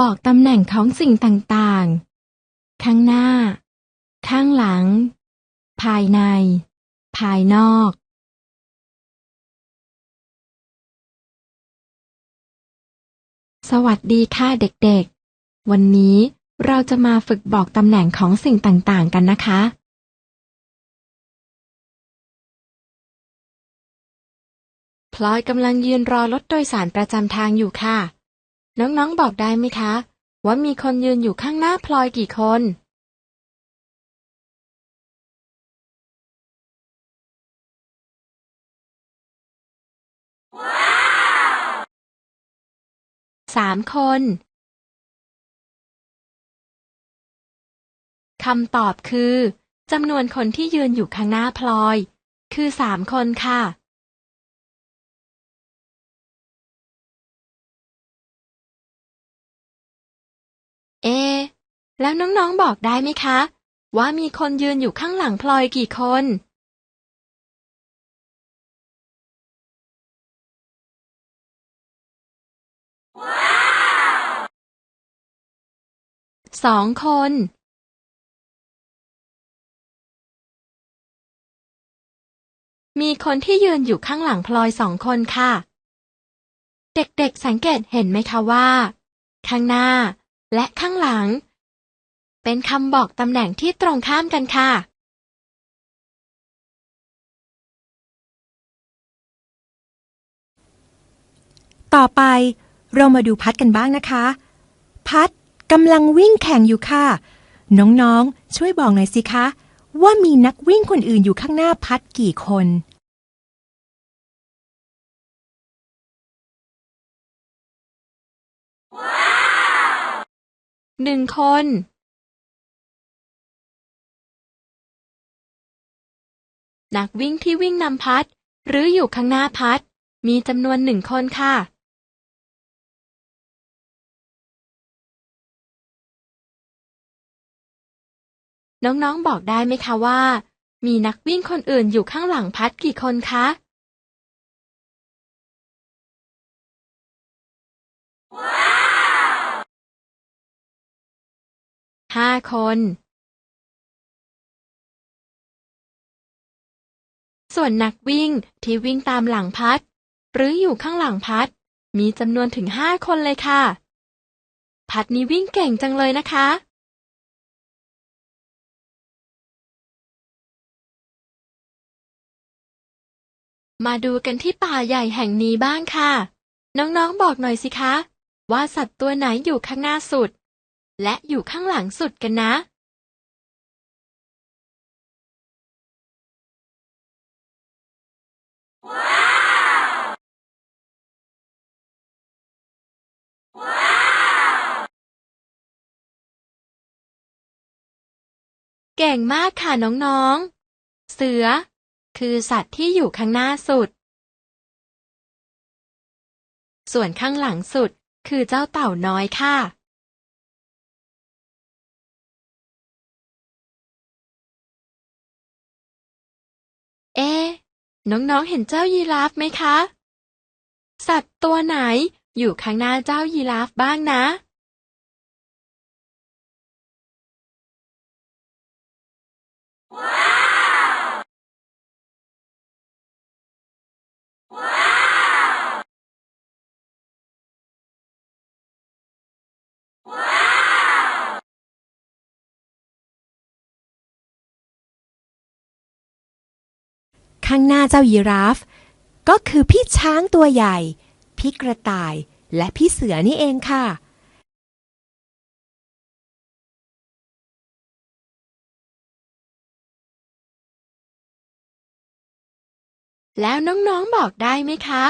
บอกตำแหน่งของสิ่งต่างๆ ข้างหน้า ข้างหลัง ภายใน ภายนอก สวัสดีค่ะเด็กๆ วันนี้เราจะมาฝึกบอกตำแหน่งของสิ่งต่างๆ กันนะคะ พลอยกำลังยืนรอรถโดยสารประจำทางอยู่ค่ะ น้องๆบอกได้ไหมคะ ว่ามีคนยืนอยู่ข้างหน้าพลอยกี่คน สามคนคำตอบคือจำนวนคนที่ยืนอยู่ข้างหน้าพลอย คือสามคนค่ะ เอ แล้วน้องๆบอกได้ไหมคะ ว่ามีคนยืนอยู่ข้างหลังพลอยกี่คน สองคน มีคนที่ยืนอยู่ข้างหลังพลอยสองคนค่ะ เด็กๆสังเกตเห็นไหมคะว่า ข้างหน้า และข้างหลัง เป็นคำบอกตำแหน่งที่ตรงข้ามกันค่ะ ต่อไปเรามาดูพัดกันบ้างนะคะ พัดกำลังวิ่งแข่งอยู่ค่ะ น้องๆ ช่วยบอกหน่อยสิคะ ว่ามีนักวิ่งคนอื่นอยู่ข้างหน้าพัดกี่คน หนึ่งคนนักวิ่งที่วิ่งนำพัด หรืออยู่ข้างหน้าพัด มีจำนวนหนึ่งคนค่ะ น้องๆบอกได้ไหมคะว่า มีนักวิ่งคนอื่นอยู่ข้างหลังพัดกี่คนคะ ห้าคน ส่วนนักวิ่งที่วิ่งตามหลังพัด หรืออยู่ข้างหลังพัด มีจำนวนถึงห้าคนเลยค่ะ พัดนี้วิ่งเก่งจังเลยนะคะ มาดูกันที่ป่าใหญ่แห่งนี้บ้างค่ะ น้องๆบอกหน่อยสิคะ ว่าสัตว์ตัวไหนอยู่ข้างหน้าสุด และอยู่ข้างหลังสุดกันนะ เก่งมากค่ะน้องๆ เสือ คือสัตว์ที่อยู่ข้างหน้าสุด ส่วนข้างหลังสุดคือเจ้าเต่าน้อยค่ะ น้องๆ เห็นเจ้ายีราฟไหมคะ สัตว์ตัวไหนอยู่ข้างหน้าเจ้ายีราฟบ้างนะ ข้างหน้าเจ้ายีราฟ ก็คือพี่ช้างตัวใหญ่ พี่กระต่ายและพี่เสือนี่เองค่ะ แล้วน้องๆบอกได้ไหมคะ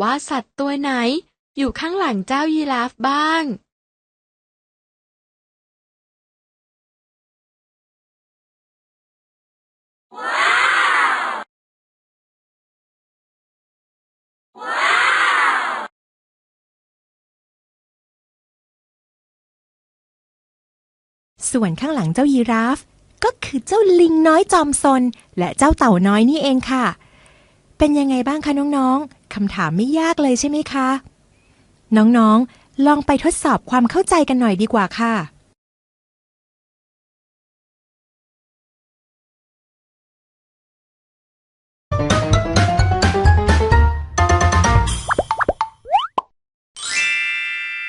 ว่าสัตว์ตัวไหนอยู่ข้างหลังเจ้ายีราฟบ้าง ส่วนข้างหลังเจ้ายีราฟ ก็คือเจ้าลิงน้อยจอมซน และเจ้าเต่าน้อยนี่เองค่ะ เป็นยังไงบ้างคะน้องๆคำถามไม่ยากเลยใช่ไหมคะ น้องๆ ลองไปทดสอบความเข้าใจกันหน่อยดีกว่าค่ะ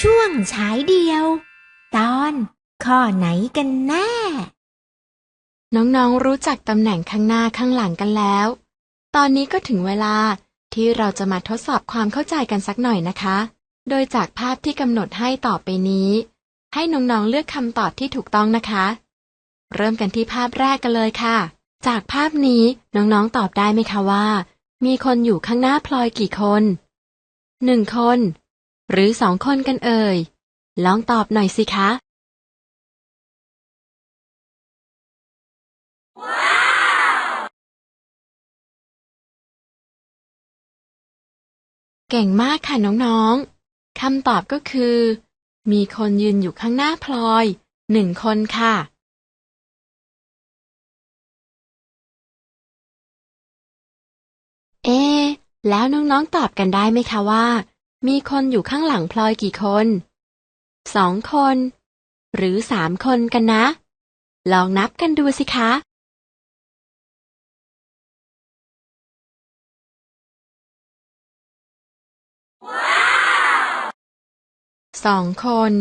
ช่วงฉายเดียว ตอน ข้อไหนกันแน่ น้องๆรู้จักตำแหน่งข้างหน้าข้างหลังกันแล้ว ตอนนี้ก็ถึงเวลาที่เราจะมาทดสอบความเข้าใจกันสักหน่อยนะคะ โดยจากภาพที่กำหนดให้ต่อไปนี้ ให้น้องๆเลือกคำตอบที่ถูกต้องนะคะ เริ่มกันที่ภาพแรกกันเลยค่ะ จากภาพนี้น้องๆตอบได้ไหมคะว่า มีคนอยู่ข้างหน้าพลอยกี่คนหนึ่งคน หรือสองคนกันเอ่ย ลองตอบหน่อยสิคะ เก่งมากค่ะน้องๆคำตอบก็คือ มีคนยืนอยู่ข้างหน้าพลอยหนึ่งคนค่ะ เอะแล้วน้องๆตอบกันได้ไหมคะว่า มีคนอยู่ข้างหลังพลอยกี่คน สองคน หรือสามคนกันนะ ลองนับกันดูสิคะ สองคน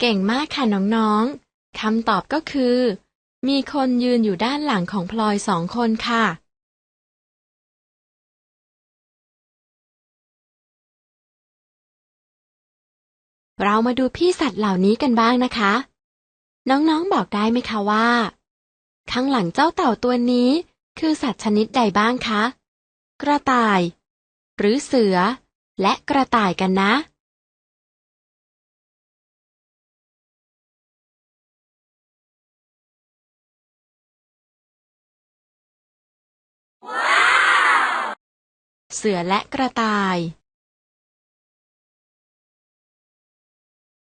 เก่งมากค่ะน้องๆคำตอบก็คือ มีคนยืนอยู่ด้านหลังของพลอยสองคนค่ะ เรามาดูพี่สัตว์เหล่านี้กันบ้างนะคะ น้องๆบอกได้ไหมคะว่า ข้างหลังเจ้าเต่าตัวนี้ คือสัตว์ชนิดใดบ้างคะ กระต่าย หรือเสือ และกระต่ายกันนะเสือและกระต่าย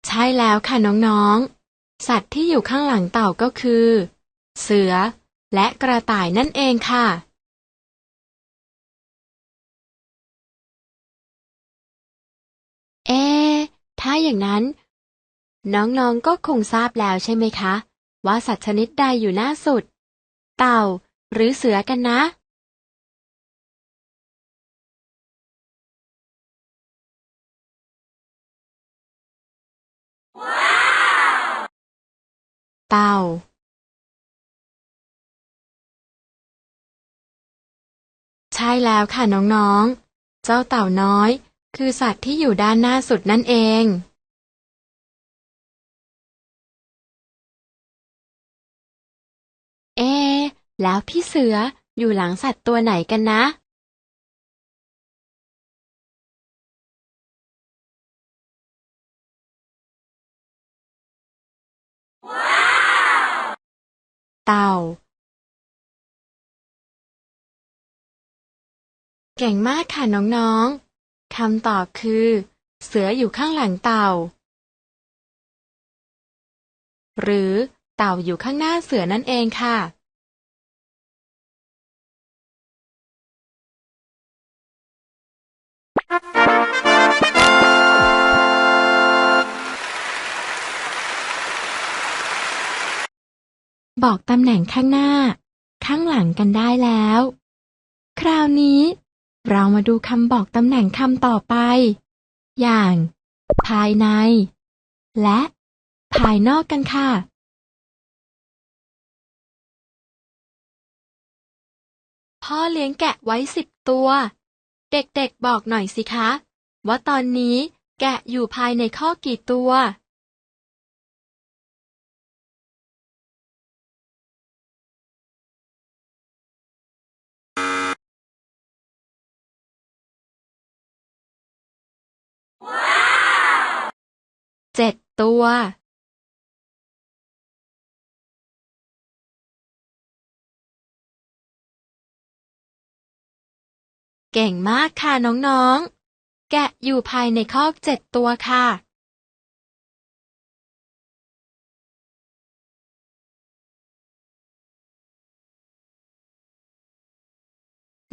ใช่แล้วค่ะน้องๆ สัตว์ที่อยู่ข้างหลังเต่าก็คือ เสือและกระต่ายนั่นเองค่ะ เอะถ้าอย่างนั้น น้องๆก็คงทราบแล้วใช่ไหมคะ ว่าสัตว์ชนิดใดอยู่หน้าสุด เต่า หรือเสือกันนะ เต่า ใช่แล้วค่ะน้องๆ เจ้าเต่าน้อย คือสัตว์ที่อยู่ด้านหน้าสุดนั่นเองเอแล้วพี่เสืออยู่หลังสัตว์ตัวไหนกันนะ เต่า เก่งมากค่ะน้องๆ คำตอบคือ เสืออยู่ข้างหลังเต่า หรือเต่าอยู่ข้างหน้าเสือนั่นเองค่ะ บอกตำแหน่งข้างหน้า ข้างหลังกันได้แล้ว คราวนี้ เรามาดูคำบอกตำแหน่งคำต่อไป อย่าง ภายใน และ ภายนอกกันค่ะ พ่อเลี้ยงแกะไว้สิบตัว เด็กๆบอกหน่อยสิคะ ว่าตอนนี้แกะอยู่ภายในข้อกี่ตัว เจ็ดตัวเก่งมากค่ะน้องๆ แกะอยู่ภายในคอกเจ็ดตัวค่ะ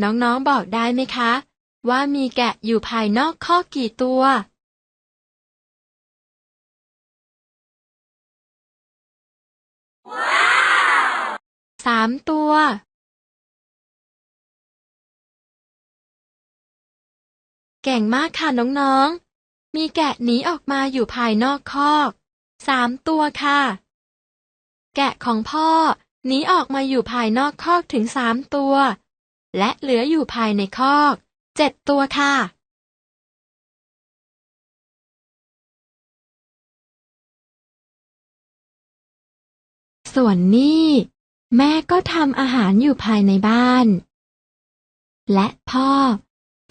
น้องๆ บอกได้ไหมคะ ว่ามีแกะอยู่ภายนอกคอกกี่ตัว สามตัวเก่งมากค่ะน้องๆ มีแกะหนีออกมาอยู่ภายนอกคอกสามตัวค่ะ แกะของพ่อหนีออกมาอยู่ภายนอกคอกถึงสามตัว และเหลืออยู่ภายในคอกเจ็ดตัวค่ะ ส่วนนี่ แม่ก็ทำอาหารอยู่ภายในบ้าน และพ่อ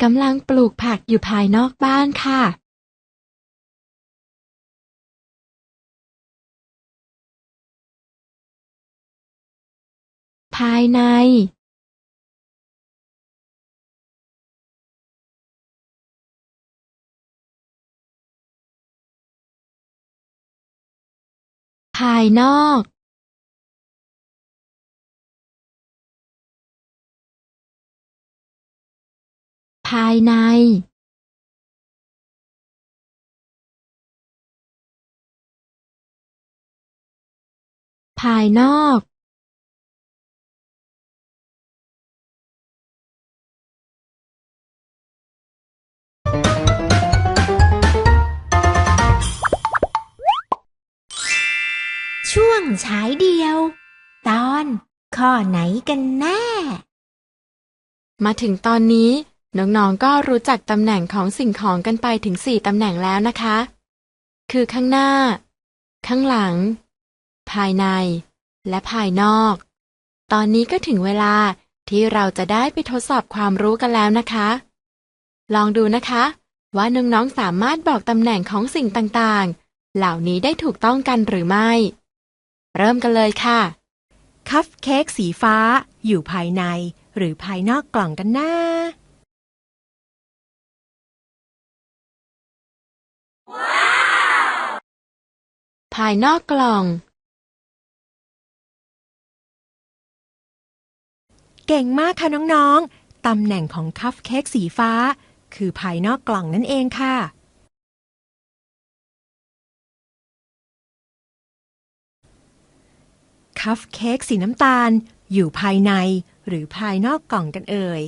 กำลังปลูกผักอยู่ภายนอกบ้านค่ะ ภายใน ภายนอก ภายในภายนอก ช่วงฉายเดียว ตอนข้อไหนกันแน่ มาถึงตอนนี้ น้องๆ ก็รู้จักตำแหน่งของสิ่งของกันไปถึงสี่ตำแหน่งแล้วนะคะ คือข้างหน้า ข้างหลัง ภายใน และภายนอก ตอนนี้ก็ถึงเวลาที่เราจะได้ไปทดสอบความรู้กันแล้วนะคะ ลองดูนะคะ ว่าน้องๆ สามารถบอกตำแหน่งของสิ่งต่างๆ เหล่านี้ได้ถูกต้องกันหรือไม่ เริ่มกันเลยค่ะ คัพเค้กสีฟ้า อยู่ภายใน หรือภายนอกกล่องกันนะ ภายนอกกล่อง เก่งมากค่ะน้องๆ ตำแหน่งของคัพเค้กสีฟ้า คือภายนอกกล่องนั่นเองค่ะ คัพเค้กสีน้ำตาล อยู่ภายในหรือภายนอกกล่องกันเอ่ย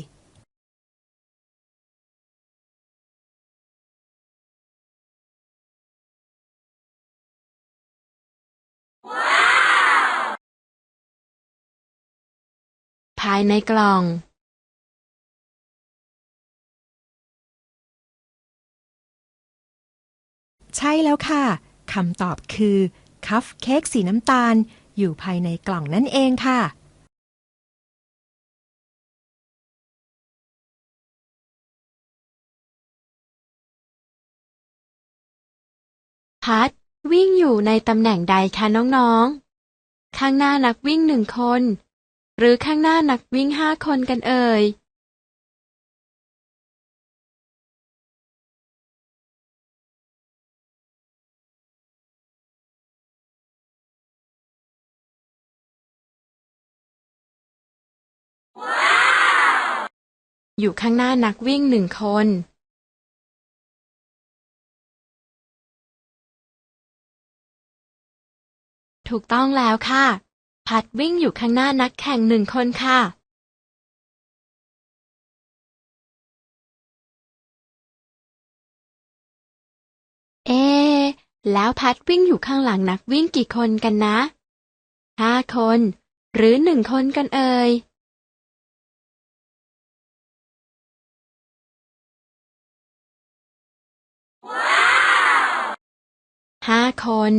ายในกล่องใช่แล้วค่ะ คำตอบคือ คัพเค้กสีน้ำตาล อยู่ภายในกล่องนั่นเองค่ะ พัดวิ่งอยู่ในตำแหน่งใดคะน้องๆ ข้างหน้านักวิ่งหนึ่งคน หรือข้างหน้านักวิ่งห้าคนกันเอ่ยอยู่ข้างหน้านักวิ่งหนึ่งคน ถูกต้องแล้วค่ะ พัดวิ่งอยู่ข้างหน้านักแข่งหนึ่งคนค่ะ เอะแล้วพัดวิ่งอยู่ข้างหลังนักวิ่งกี่คนกันนะ ห้าคน หรือหนึ่งคนกันเอ่ยห้าคน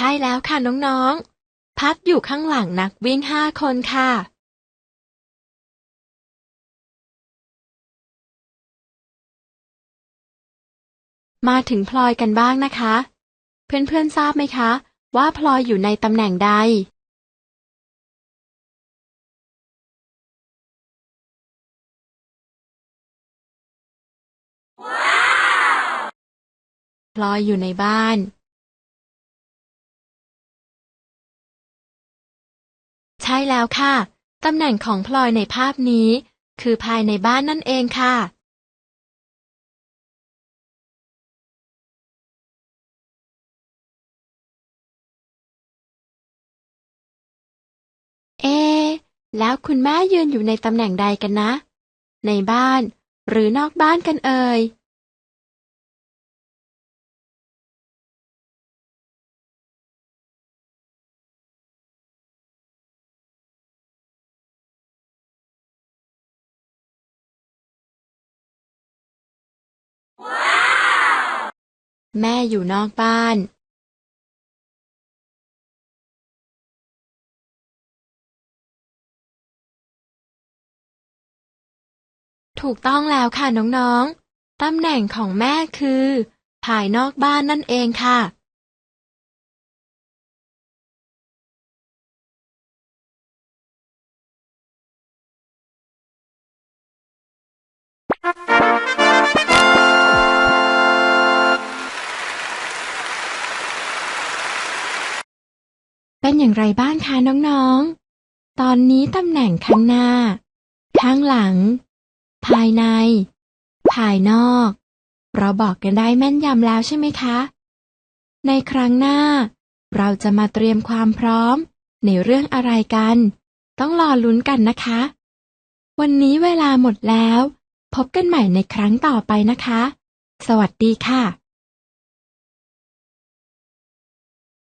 ใช่แล้วค่ะน้องๆ พัดอยู่ข้างหลังนักวิ่งห้าคนค่ะ มาถึงพลอยกันบ้างนะคะ เพื่อนๆทราบไหมคะ ว่าพลอยอยู่ในตำแหน่งใด พลอยอยู่ในบ้าน ช่แล้วค่ะ ตำแหน่งของพลอยในภาพนี้ คือภายในบ้านนั่นเองค่ะ เอ แล้วคุณแม่ยืนอยู่ในตำแหน่งใดกันนะ ในบ้านหรือนอกบ้านกันเอ่ย แม่อยู่นอกบ้านถูกต้องแล้วค่ะน้องๆ ตำแหน่งของแม่คือ ภายนอกบ้านนั่นเองค่ะ เป็นอย่างไรบ้างคะน้องๆ ตอนนี้ตำแหน่งข้างหน้า ข้างหลัง ภายใน ภายนอก เราบอกกันได้แม่นยำแล้วใช่ไหมคะ ในครั้งหน้า เราจะมาเตรียมความพร้อม ในเรื่องอะไรกัน ต้องรอลุ้นกันนะคะ วันนี้เวลาหมดแล้ว พบกันใหม่ในครั้งต่อไปนะคะ สวัสดีค่ะ